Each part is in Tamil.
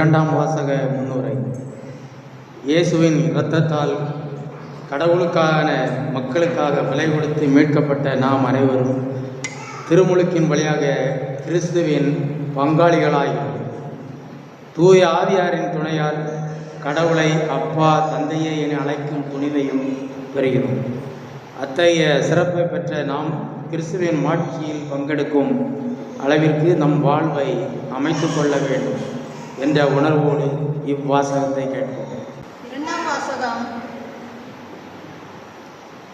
இரண்டாம் வாசக முன்னுரை. இயேசுவின் இரத்தத்தால் கடவுளுக்கான மக்களுக்காக விலை கொடுத்து மீட்கப்பட்ட நாம் அனைவரும் திருமுழுக்கின் வழியாக கிறிஸ்துவின் பங்காளிகளாய் தூய ஆதியாரின் துணையால் கடவுளை அப்பா தந்தையே என அழைக்கும் துணிவையும் பெறுகிறோம். அத்தகைய சிறப்பை பெற்ற நாம் கிறிஸ்துவின் மாட்சியில் பங்கெடுக்கும் அளவிற்கு நம் வாழ்வை அமைத்து கொள்ள வேண்டும். என்ற உணர்வோடு இவ்வாசகத்தை கேட்போம். இரண்டாம் வாசகம்.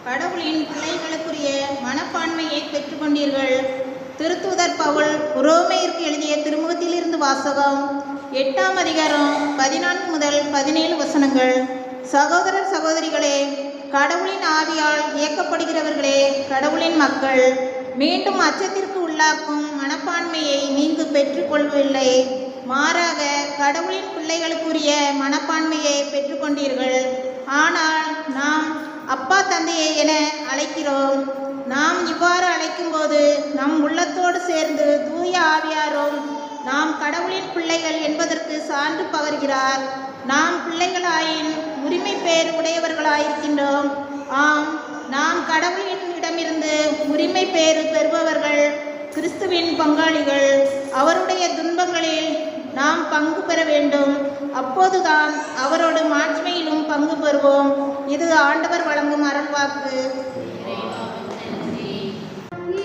கடவுளின் பிள்ளைகளுக்குரிய மனப்பான்மையை பெற்றுக்கொண்டீர்கள் திருத்துதர் பவுல் உரோமையிற்கு எழுதிய திருமுகத்திலிருந்து வாசகம். எட்டாம் அதிகாரம் பதினான்கு முதல் பதினேழு வசனங்கள். சகோதரர் சகோதரிகளே கடவுளின் ஆவியால் இயக்கப்படுகிறவர்களே கடவுளின் மக்கள் மீண்டும் அச்சத்திற்கு உள்ளாக்கும் மனப்பான்மையை நீங்கள் பெற்றுக்கொள்ளவில்லை மாறாக கடவுளின் பிள்ளைகளுக்குரிய மனப்பான்மையை பெற்றுக்கொண்டீர்கள். ஆனால் நாம் அப்பா தந்தையை என அழைக்கிறோம். நாம் இவ்வாறு அழைக்கும்போது நம் உள்ளத்தோடு சேர்ந்து தூய ஆவியாரும் நாம் கடவுளின் பிள்ளைகள் என்பதற்கு சான்று பகர்கிறார். நாம் பிள்ளைகளாயின் உரிமை பெயர் உடையவர்களாயிருக்கின்றோம். ஆம் நாம் கடவுளின் இடமிருந்து உரிமை பெயர் பெறுபவர்கள் கிறிஸ்துவின் பங்காளிகள். அவருடைய துன்பங்களில் நாம் பங்கு பெற வேண்டும். அப்போதுதான் அவரோடு மாட்சிமையிலும் பங்கு பெறுவோம். இது ஆண்டவர் வழங்கும் அருள்வாக்கு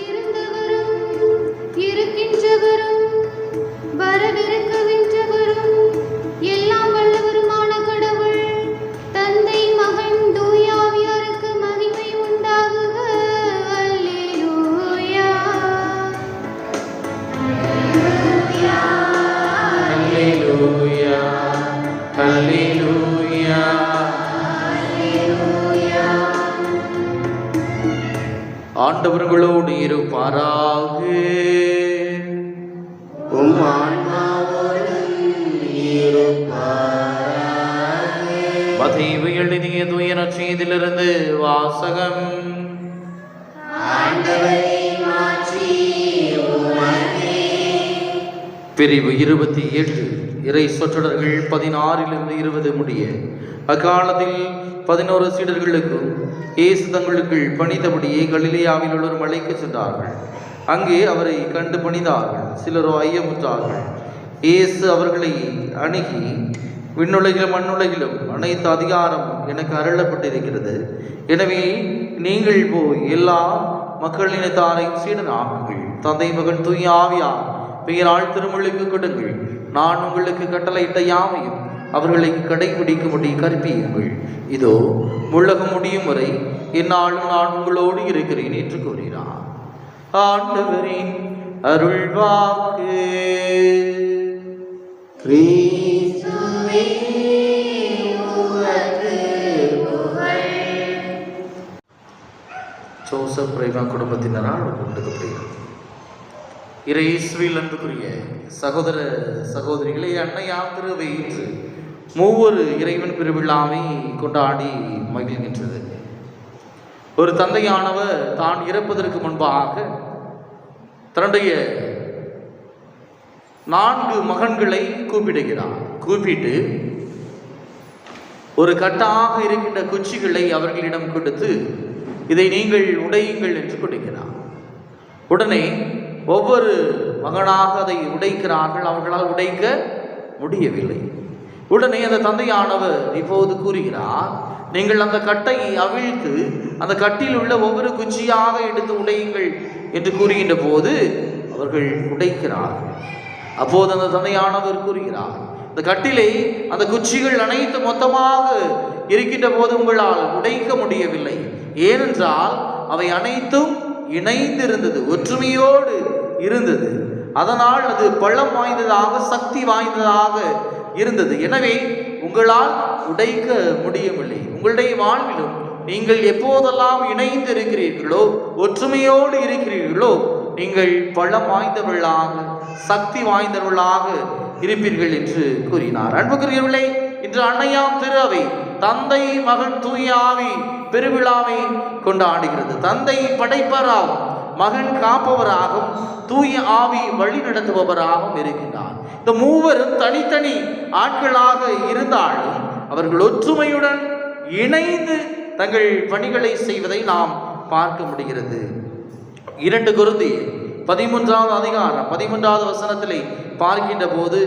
இருந்தவரும் இருக்கின்றவரும் வரவிருக்க பிரிவு இருபத்தி எட்டு இறை சொற்றொடர்கள் பதினாறிலிருந்து இருபது முடிய அக்காலத்தில் பதினோரு சீடர்களுக்கும் இயேசு தங்களுக்குள் பணித்தபடியே கலிலேயாவில் உள்ள ஒரு மலைக்கு சென்றார்கள். அங்கே அவரை கண்டு பணிந்தார்கள் சிலரோ ஐயமுற்றார்கள். இயேசு அவர்களை அணுகி விண்ணுலகிலும் மண்ணுலகிலும் அனைத்து அதிகாரம் எனக்கு அருளப்பட்டிருக்கிறது. எனவே நீங்கள் போய் எல்லா மக்களினத்தாரையும் சீடனாகுங்கள் தந்தை மகன் தூய் ஆவியாகும் பெயரால் திருமொழிக்கு கொடுங்கள். நான் உங்களுக்கு கட்டளையிட்ட யாவையும் அவர்களை கடைபிடிக்கும்படி கற்பியுங்கள். இதோ உலகம் முடியும் வரை இந்நாளும் நான் உங்களோடு இருக்கிறேன் என்று கூறினார். ஆண்டவரின் அருள்வாக்கு ஜோசப் பிரேமா குடும்பத்தினரால் இறை இறையேசுவில் அன்புக்குரிய சகோதர சகோதரிகளே அன்னையாம் இன்று மூவொரு இறைவன் பெருவிழாவை கொண்டாடி மகிழ்கின்றது. ஒரு தந்தையானவர் தான் இறப்பதற்கு முன்பாக தன்னுடைய நான்கு மகன்களை கூப்பிடுகிறார். கூப்பிட்டு ஒரு கட்டாக இருக்கின்ற குச்சிகளை அவர்களிடம் கொடுத்து இதை நீங்கள் உடையுங்கள் என்று கொடுக்கிறார். உடனே ஒவ்வொரு மகனாக அதை உடைக்கிறார்கள். அவர்களால் உடைக்க முடியவில்லை. உடனே அந்த தந்தையானவர் இப்போது கூறுகிறார் நீங்கள் அந்த கட்டை அவிழ்த்து அந்த கட்டில் உள்ள ஒவ்வொரு குச்சியாக எடுத்து உடையுங்கள் என்று கூறுகின்ற போது அவர்கள் உடைக்கிறார்கள். அப்போது அந்த தந்தையானவர் கூறுகிறார் இந்த கட்டிலை அந்த குச்சிகள் அனைத்து மொத்தமாக இருக்கின்ற போது உங்களால் உடைக்க முடியவில்லை. ஏனென்றால் அவை அனைத்தும் இணைந்திருந்தது ஒற்றுமையோடு இருந்தது. அதனால் அது பழம் வாய்ந்ததாக சக்தி வாய்ந்ததாக இருந்தது. எனவே உங்களால் உடைக்க முடியவில்லை உங்களுடைய வாழ்விலும் நீங்கள் எப்போதெல்லாம் இணைந்து இருக்கிறீர்களோ ஒற்றுமையோடு இருக்கிறீர்களோ நீங்கள் பழம் வாய்ந்தவர்களாக சக்தி வாய்ந்தவர்களாக இருப்பீர்கள் என்று கூறினார். அன்புக்குரியவர்களே இன்று அன்னையாம் திரு அவை தந்தை மகன் தூய ஆவி பெருவிழாவை கொண்டாடுகிறது தந்தை படைப்பராகும் மகன் காப்பவராகவும் தூய ஆவி வழி நடத்துபவராகவும் இருக்கின்றார். இந்த மூவரும் தனித்தனி ஆட்களாக இருந்தாலும் அவர்கள் ஒற்றுமையுடன் இணைந்து தங்கள் பணிகளை செய்வதை நாம் பார்க்க முடிகிறது. இரண்டு குருந்தி பதிமூன்றாவது அதிகாரம் பதிமூன்றாவது வசனத்திலே பார்க்கின்ற போது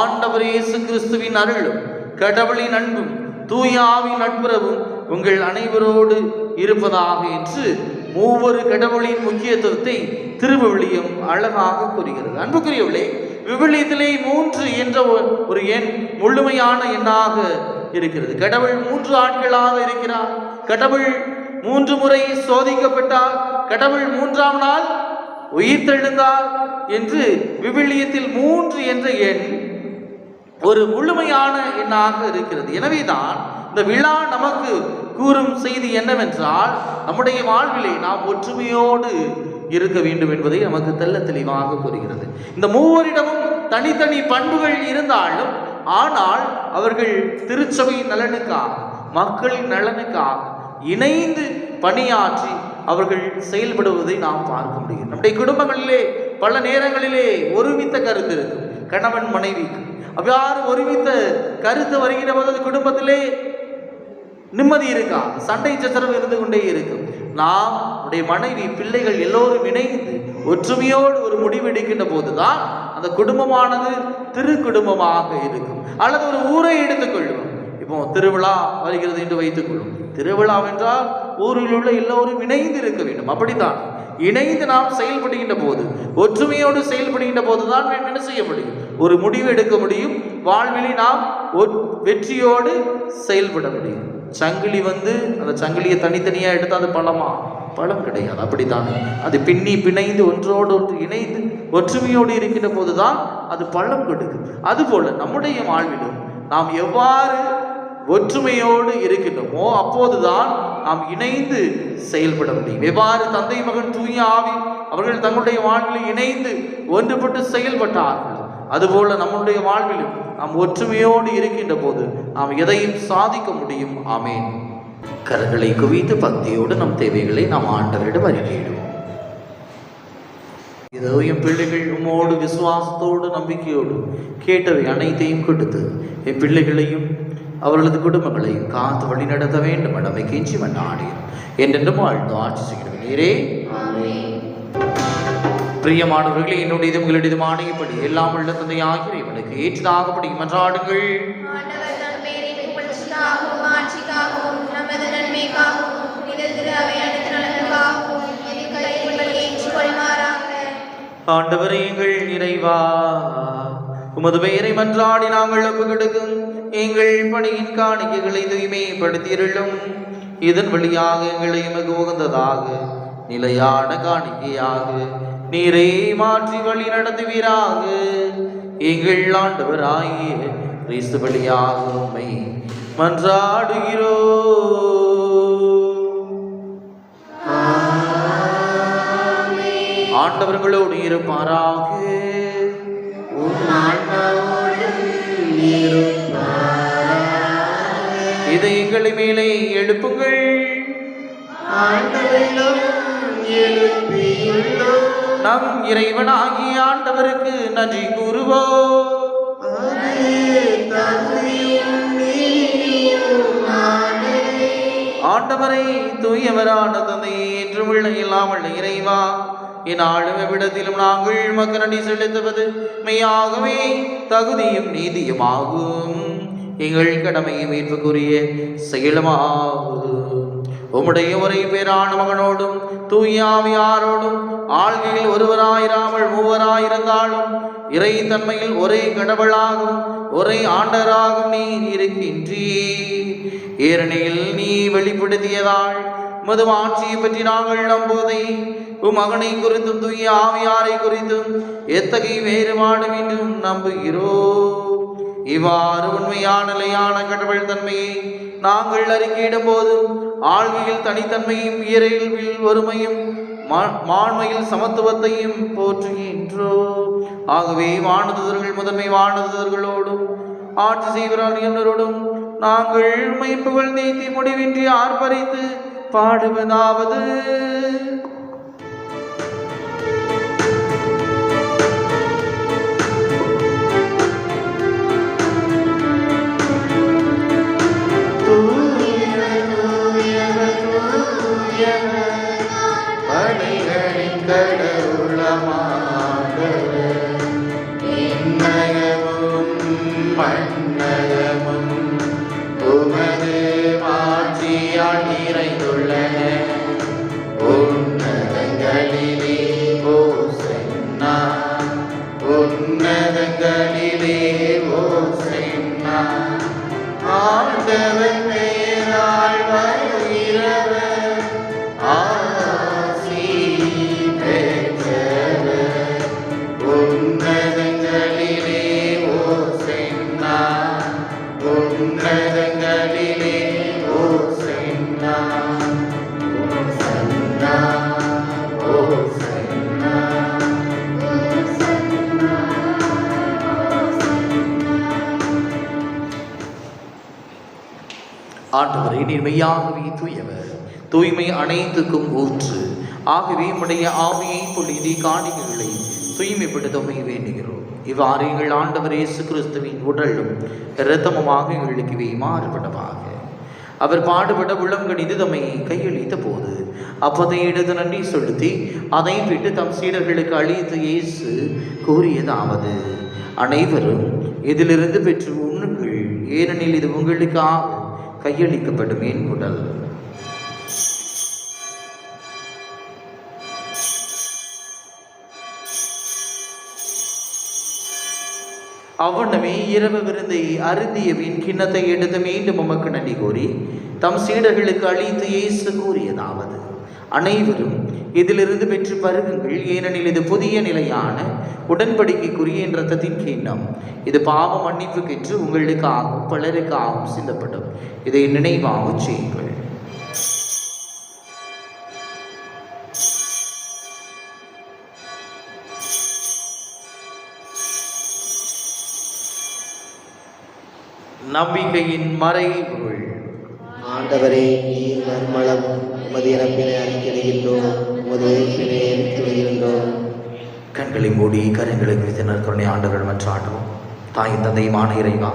ஆண்டவர் இயேசு கிறிஸ்துவின் அருளும் கடவுளின் அன்பும் தூய ஆவின் நட்புறவும் உங்கள் அனைவரோடு இருப்பதாக என்று ஒவ்வொரு கடவுளின் முக்கியத்துவத்தை திருவிவிலியம் அழகாக கூறுகிறது. அன்புக்குரியவர்களே விவிலியத்திலே மூன்று என்ற ஒரு- ஒரு எண் முழுமையான எண்ணாக இருக்கிறது. கடவுள் மூன்று ஆட்களாக இருக்கிறார். கடவுள் மூன்று முறை சோதிக்கப்பட்டார். கடவுள் மூன்றாம் நாள் உயிர்த்தெழுந்தார் என்று விவிலியத்தில் மூன்று என்ற எண் ஒரு முழுமையான எண்ணாக இருக்கிறது. எனவே தான் இந்த விழா நமக்கு கூறும் செய்தி என்னவென்றால் நம்முடைய வாழ்விலே நாம் ஒற்றுமையோடு இருக்க வேண்டும் என்பதை நமக்கு தெள்ள தெளிவாக கூறுகிறது. இந்த மூவரிடமும் தனித்தனி பண்புகள் இருந்தாலும் ஆனால் அவர்கள் திருச்சபையின் நலனுக்காக மக்களின் நலனுக்காக இணைந்து பணியாற்றி அவர்கள் செயல்படுவதை நாம் பார்க்க முடியும். நம்முடைய குடும்பங்களிலே பல நேரங்களிலே ஒருமித்த கருத்து இருக்கும். கணவன் மனைவிக்கு அவ்வாறு ஒருமித்த கருத்து வருகிற போது அது குடும்பத்திலே நிம்மதி இருக்கா? சண்டை சச்சரவு இருந்து கொண்டே இருக்கும். நாம் நம்முடைய மனைவி பிள்ளைகள் எல்லோரும் இணைந்து ஒற்றுமையோடு ஒரு முடிவு எடுக்கின்ற போதுதான் அந்த குடும்பமானது திரு குடும்பமாக இருக்கும். அல்லது ஒரு ஊரை எடுத்துக்கொள்வோம் இப்போ திருவிழா வருகிறது என்று வைத்துக்கொள்ளும் திருவிழா என்றால் ஊரில் உள்ள எல்லோரும் இணைந்து இருக்க வேண்டும். அப்படித்தான். இணைந்து நாம் செயல்படுகின்ற போது ஒற்றுமையோடு செயல்படுகின்ற போதுதான் என்ன செய்ய முடியும்? ஒரு முடிவு எடுக்க முடியும். வாழ்விலி நாம் வெற்றியோடு செயல்பட முடியும். சங்கிலி வந்து அந்த சங்கிலியை தனித்தனியாக எடுத்து அது பழமா? பழம் கிடையாது. அப்படித்தானே? அது பின்னி பிணைந்து ஒன்றோடு ஒன்று இணைந்து ஒற்றுமையோடு இருக்கின்ற போதுதான் அது பழம் கொடுக்கும் அதுபோல் நம்முடைய வாழ்விலும் நாம் எவ்வாறு ஒற்றுமையோடு இருக்கின்றோமோ அப்போதுதான் நாம் இணைந்து செயல்பட முடியும். எவ்வாறு தந்தை மகன் தூய ஆவி அவர்கள் தங்களுடைய வாழ்வில் இணைந்து ஒன்றுபட்டு செயல்பட்டார்கள்? அதுபோல நம்முடைய வாழ்விலும் நாம் ஒற்றுமையோடு இருக்கின்ற போது நாம் எதையும் சாதிக்க முடியும். ஆமேன். கரங்களை குவித்து பக்தியோடு நம் தேவைகளை நாம் ஆண்டவரிடம் அறிக்கையிடுவோம் இதோ என் பிள்ளைகள் உமோடு விசுவாசத்தோடு நம்பிக்கையோடு கேட்டவை அனைத்தையும் கொடுத்து என் பிள்ளைகளையும் அவர்களது குடும்பங்களையும் காத்து வழி நடத்த வேண்டும். நம்மை கெஞ்சி மன்னாடியும் என்றென்றும் வாழ்ந்து ஆட்சி செய்கிறோம் நீரே பிரியமானவர்களே என்னுடையதும் உங்களுடையதும் ஆணையப்படி எல்லாம் உள்ள தந்தை ஆகிய இவனுக்கு ஏற்றதாகப்படி மன்றாடுங்கள். ஆண்டவரே எங்கள் நிறைவா உமது பெயரை மன்றாடி நாங்கள் ஒப்புக்கெடுக்கும் எங்கள் பணியின் காணிக்கைகளை தூய்மைப்படுத்தியிருளும். இதன் வழியாக எங்களை எமக்கு உகந்ததாக நிலையான காணிக்கையாக நீரை மாற்றி வழி நடத்துவீராக. எங்கள் ஆண்டவராகிய கிறிஸ்து வழியாக உம்மை மன்றாடுகிறோம் ஆண்டவர்களோடு இருப்பாராக. இதை எங்களை மேலே எழுப்புங்கள். நம் இறைவனாகி ஆண்டவருக்கு நன்றி கூறுவோம். ஆண்டவரை தூயவரான தந்தை என்றும் உள்ள இல்லாமல் இறைவா இந்நாளும் எவ்விடத்திலும் நாங்கள் மக்கள் நன்றி செலுத்துவது மெய்யாகவே தகுதியும் நீதியுமாகும். எங்கள் கடமையை மீட்புக்குரிய செயலுமாகும். உம்முடைய ஒரே பேரான மகனோடும் தூயாவியாரோடும் ஆள்கையில் ஒருவராயிராமல் மூவராயிருந்தாலும் இறை தன்மையில் ஒரே கடவுளாகும் ஒரே ஆண்டராகும் நீ இருக்கின்றீ ஏரணியில் நீ வெளிப்படுத்தியதாள் மது ஆட்சியை பற்றி நாங்கள் நம்போதை உம் மகனை குறித்தும் தூய ஆவியாரை குறித்தும் எத்தகைய வேறுபாடு என்றும் நம்புகிறோம். இவ்வாறு உண்மையான நிலையான கடவுள் தன்மையை நாங்கள் அறிக்கையிடும் போதும் ஆழ்வியில் தனித்தன்மையும் இயற்பில் வறுமையும் மாண்மையில் சமத்துவத்தையும் போற்றுகின்றோ. ஆகவே வானதுதர்கள் முதன்மை வானதுதர்களோடும் ஆட்சி செய்வரால் என்னரோடும் நாங்கள் மெய்ப்புகள் நீத்தி முடிவின்றி ஆர்ப்பரித்து பாடுவதாவது. நீர் மெய்யாகவே தூயவர் தூய்மை அனைத்துக்கும் ஊற்று. ஆகவே உடைய ஆவியை பொழுதி தூய்மைப்பட்டு தூய்மைப்படுத்தமை வேண்டுகிறோம். இவ்வாறு எங்கள் ஆண்டவர் இயேசு கிறிஸ்துவின் உடலும் இரத்தமுமாக எங்களுக்கு இவை மாறுபடமாக அவர் பாடுபட உள்ளம் தம்மை கையளித்த போது அப்பதை இடது நன்றி செலுத்தி அதை விட்டு தம் சீடர்களுக்கு அழித்து இயேசு கூறியதாவது அனைவரும் இதிலிருந்து பெற்று உண்ணுங்கள். ஏனெனில் இது உங்களுக்காக கையளிக்கப்படும் என் உடல்? அவனுமே இரவு விருந்தை அருந்தியவின் கிண்ணத்தை எடுத்து மீண்டும் உமக்கு நன்றி கூறி தம் சீடர்களுக்கு அளித்து இயேசு கூறியதாவது. அனைவரும் இதிலிருந்து பெற்று பருகுங்கள். ஏனெனில் இது புதிய நிலையான உடன்படிக்கைக்குரிய என் ரத்தத்தின் கிண்ணம் இது பாவ மன்னிப்புக்கென்று உங்களுக்காகவும் பலருக்காகவும் சிந்தப்படும். இதை நினைவாக செய்யுங்கள். நம்பிக்கையின் மறைபொருள். ஆண்டவரே நீர் நன்மளம் உமது இறப்பினை அறிக்கையிடுகின்றோம் உமது உயிர்ப்பினை எடுத்துரைகின்றோம் கண்களை மூடி கரங்களை குறித்தனர் கருணை ஆண்டவர் மற்ற ஆண்டவும் தாய் தந்தையுமான இறைவா.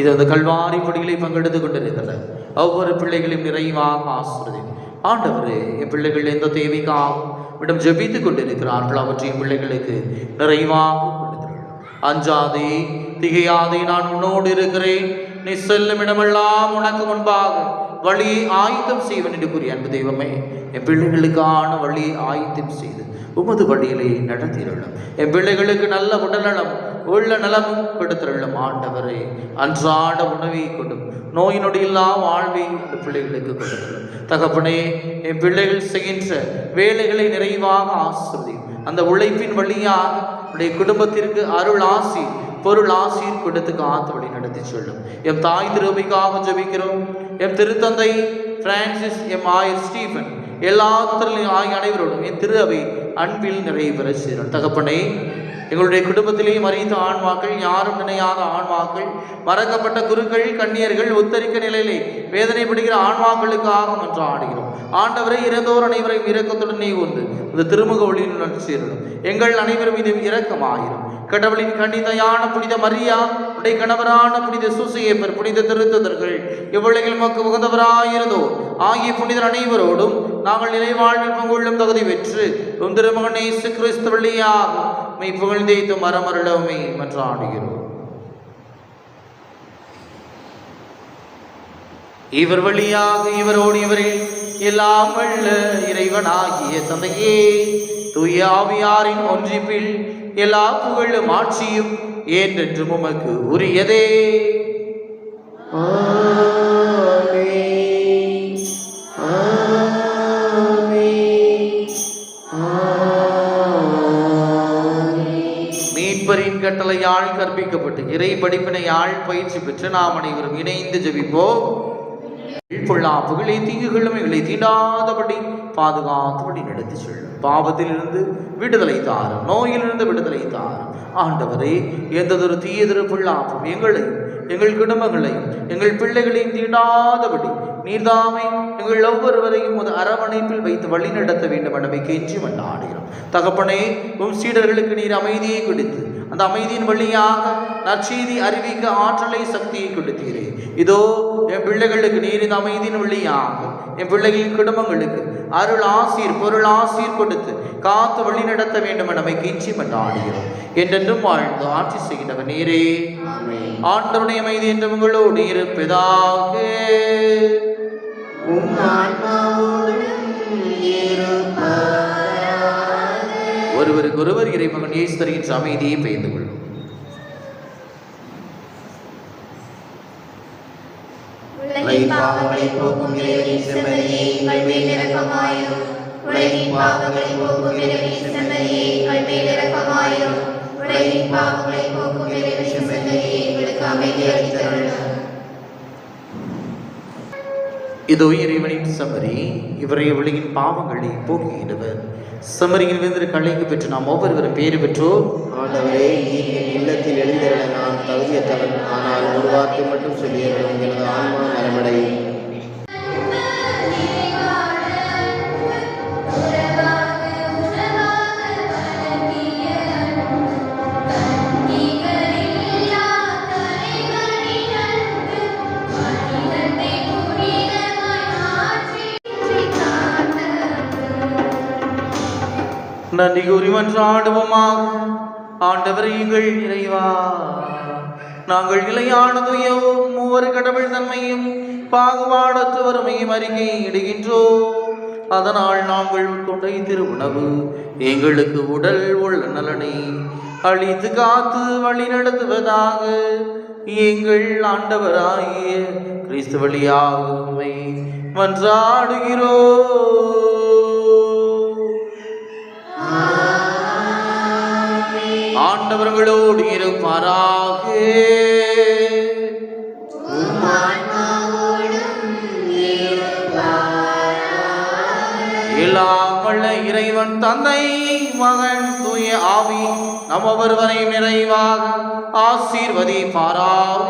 இது அந்த கல்வாரி பணிகளை பங்கெடுத்து கொண்டிருக்கிறது ஒவ்வொரு பிள்ளைகளையும் நிறைவாக ஆசிரியர் ஆண்டவரே என் பிள்ளைகள் எந்த தேவைக்காகவும் விடம் ஜபித்து கொண்டிருக்கிறார்கள் அவற்றையும் பிள்ளைகளுக்கு நிறைவாக கொடுத்தருள் அஞ்சாதே திகையாதே நான் உன்னோடு இருக்கிறேன். நீ செல்லும் இடமெல்லாம் உனக்கு முன்பாக வழியை ஆயத்தம் செய்வன் என்று கூறிய அன்பு தெய்வமே என் பிள்ளைகளுக்கான வழியை ஆயத்தம் செய்து உமது வழியிலே நடத்திருளும். என் பிள்ளைகளுக்கு நல்ல உடல்நலம் உள்ள நலமும் கொடுத்திருளும் ஆண்டவரே. அன்றாட உணவை கொண்டும் நோய் நொடியில்லா வாழ்வை இந்த பிள்ளைகளுக்கு கொடுத்திருளும். தகப்பனே என் பிள்ளைகள் செய்கின்ற வேலைகளை நிறைவாக ஆசிரியம் அந்த உழைப்பின் வழியாக உடைய குடும்பத்திற்கு அருள் ஆசி பொருள் ஆசீர் கொடுத்து காத்து வழி நடத்தி சொல்லும். எம் தாய் திருவைக்காக ஜபிக்கிறோம். எம் திருத்தந்தை பிரான்சிஸ் எம் ஆயர் ஸ்டீஃபன் எல்லா ஆகிய அனைவரோடும் என் திரு அவை அன்பில் நிறைவேற செய்கிறோம். தகப்பனை எங்களுடைய குடும்பத்திலேயும் அறிந்த ஆன்மாக்கள் யாரும் நினையாத ஆன்மாக்கள் மறக்கப்பட்ட குருக்கள் கண்ணியர்கள் உத்தரிக்க நிலையிலே வேதனைப்படுகிற ஆன்மாக்களுக்காக மன்று ஆடுகிறோம். ஆண்டவரை இறந்தோர் அனைவரையும் இரக்கத்துடன் நீ உண்டு. இந்த திருமுக ஒளியில் நடிச்சிடணும் எங்கள் அனைவரும் இது இரக்கமாயிரும் கடவுளின் கணிதையான புனித மரியா உடைய கணவரான புனித சூசையப்பர் புனித திருத்ததர்கள் இவ்வுலகில் மக்கு உகந்தவராயிருந்தோ ஆகிய புனிதர் அனைவரோடும் நாங்கள் நிலைவாழ்வில் பங்குள்ளும் தகுதி பெற்று உம் திருமகன் இயேசு கிறிஸ்து மெய் புகழ்ந்தேத்து மற்றும் ஆண்டுகிறோம் இவர் வழியாக இவரோடு இவரில் எல்லாம் வல்ல இறைவனாகிய தந்தையே தூய ஆவியாரின் ஒன்றிப்பில் எல்லா புகழும் ஆட்சியும் ஏன்றென்றும் உமக்கு உரியதே. ஆ. கட்டளையால் கற்பிக்கப்பட்டு இறை படிப்பினையால் பயிற்சி பெற்று நாம் அனைவரும் இணைந்து ஜெபிப்போம். பொல்லாப்புகளை தீங்குகளும் எங்களை தீண்டாதபடி பாதுகாத்தபடி நடத்தி செல்லும். பாவத்திலிருந்து விடுதலை தாரும் நோயிலிருந்து விடுதலை தாரும். ஆண்டவரே எந்ததொரு தீயதொரு பொல்லாப்பும் எங்களையும் எங்கள் குடும்பங்களையும் எங்கள் பிள்ளைகளையும் தீண்டாதபடி நீர்தாமை எங்கள் ஒவ்வொருவரையும் ஒரு அரவணைப்பில் வைத்து வழிநடத்த வேண்டும் என கெஞ்சி மண்டாடுகிறோம் தகப்பனே உம் சீடர்களுக்கு நீர் அமைதியை கொடுத்து அந்த அமைதியின் வழியாக நற்செய்தி அறிவிக்க ஆற்றலை சக்தியை கொடுத்தீரே. இதோ என் பிள்ளைகளுக்கு நீர் இந்த அமைதியின் வழியாக என் பிள்ளைகளின் குடும்பங்களுக்கு அருள் ஆசீர் பொருள் ஆசீர் கொடுத்து காத்து வழி நடத்த வேண்டும் என கெஞ்சி மண்டாடுகிறோம் என்றென்றும் வாழ்ந்து ஆட்சி செய்கின்றவர் நீரே. ஆண்டருடைய அமைதி என்று உங்களோடு இருப்பதாக. ஒருவருக்கு ஒருவர் இறைமகன் இயேசு தருகின்ற அமைதியை பெய்து கொள்ளும் உலகின் பாவங்களை போக்கும் இறைவனின் செம்மறியே எங்கள் மேல் இரக்கமாயிரும் உலகின் பாவங்களை போக்கும் இறைவனின் செம்மறியே எங்கள் மேல் இரக்கமாயிரும் உலகின் பாவங்களை போக்கும் இறைவனின் செம்மறியே எங்களுக்கு அமைதி அளித்தருளும். இதோ இறைவனின் சமரி இவரை உலகின் பாவங்களை போக்குகிறவர் சமரியின் விருந்திற்கு கலைக்கு பெற்று நாம் ஒவ்வொருவரும் பேறு பெற்றோம். ஆண்டவரே தகுதியற்றவன். ஆனால் ஒரு வார்த்தை மட்டும் சொல்லியிருக்கும் எனது ஆன்மா நலமடையும் நன்றி கூறி மன்றாடுவோமாக. ஆண்டவர் எங்கள் இறைவா. நாங்கள் நிலையானதையும் மூவர் கடவுள் தன்மையும் பாகுபாடற்ற வறுமையும் அறிக்கை இடுகின்றோம். அதனால் நாங்கள் உட்கொண்ட திருவுணவு எங்களுக்கு உடல் உள்ள நலனை அழித்து காத்து வழி நடத்துவதாக எங்கள் ஆண்டவராகிய கிறிஸ்து வழியாக மன்றாடுகிறோம். ஆண்டவர்களோடு இருப்பாராக. எல்லாம் இறைவன் தந்தை மகன் தூய ஆவி நம் ஒருவரை நிறைவாக ஆசீர்வதிப்பாராக.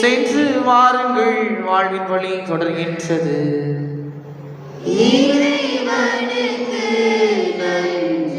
சென்று வாருங்கள் வாழ்வின் வழி தொடர்கின்றது. இறைவனுக்கு நன்றி.